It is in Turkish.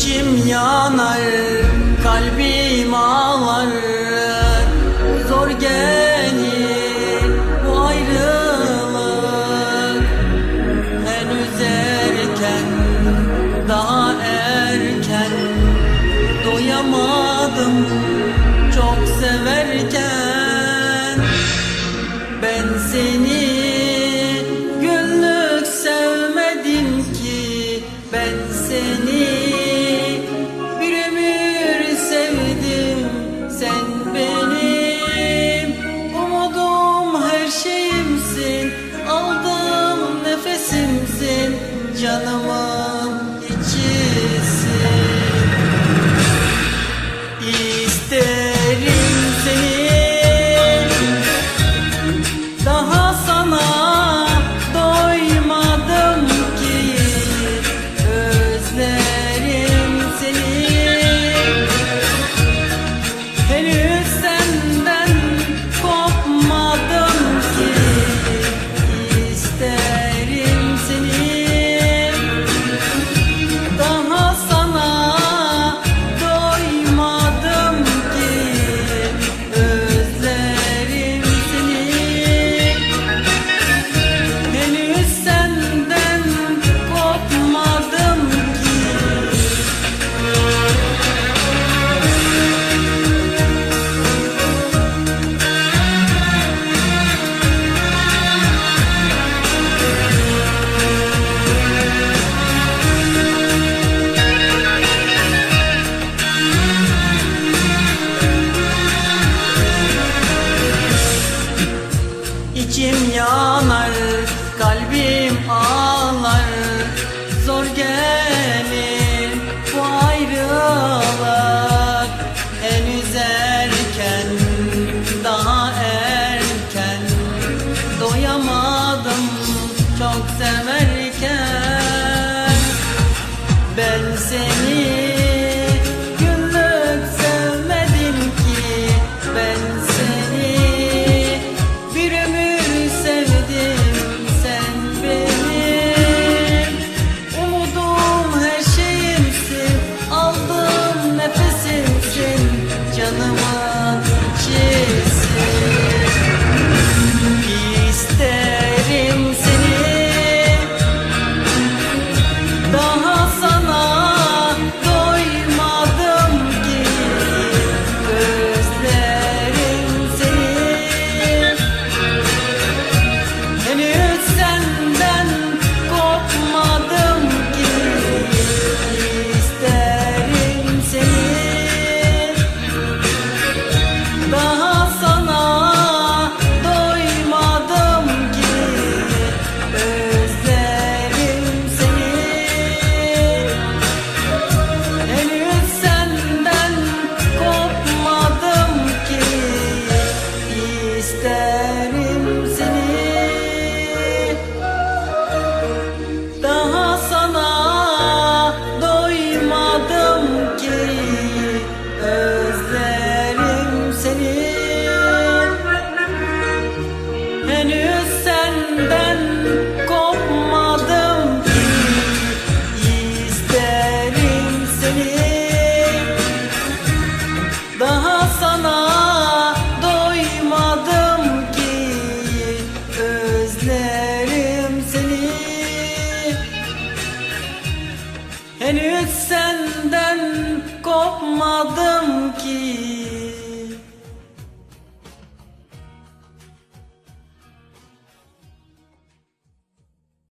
içim yanar. janma İçim yanar, kalbim ağlar. Zor gelir bu ayrılık Henüz erken, daha erken. Doyamadım çok severken.